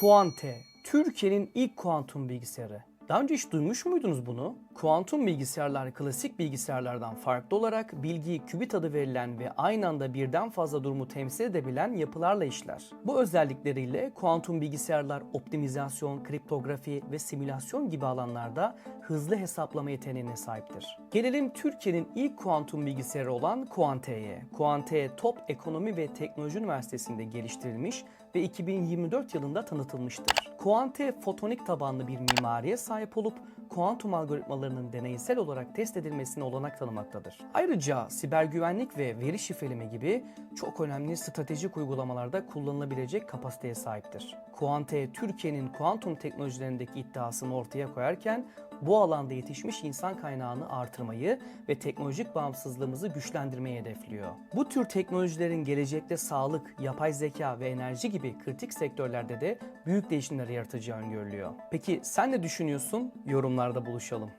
Quante, Türkiye'nin ilk kuantum bilgisayarı. Daha önce hiç duymuş muydunuz bunu? Kuantum bilgisayarlar klasik bilgisayarlardan farklı olarak bilgiyi kübit adı verilen ve aynı anda birden fazla durumu temsil edebilen yapılarla işler. Bu özellikleriyle kuantum bilgisayarlar optimizasyon, kriptografi ve simülasyon gibi alanlarda hızlı hesaplama yeteneğine sahiptir. Gelelim Türkiye'nin ilk kuantum bilgisayarı olan Quante'ye. Quante Top Ekonomi ve Teknoloji Üniversitesi'nde geliştirilmiş ve 2024 yılında tanıtılmıştır. Quante fotonik tabanlı bir mimariye sahip olup kuantum algoritmalarının deneysel olarak test edilmesine olanak tanımaktadır. Ayrıca siber güvenlik ve veri şifreleme gibi çok önemli stratejik uygulamalarda kullanılabilecek kapasiteye sahiptir. Quante, Türkiye'nin kuantum teknolojilerindeki iddiasını ortaya koyarken bu alanda yetişmiş insan kaynağını artırmayı ve teknolojik bağımsızlığımızı güçlendirmeyi hedefliyor. Bu tür teknolojilerin gelecekte sağlık, yapay zeka ve enerji gibi kritik sektörlerde de büyük değişimler yaratacağı öngörülüyor. Peki sen ne düşünüyorsun? Yorumlarda buluşalım.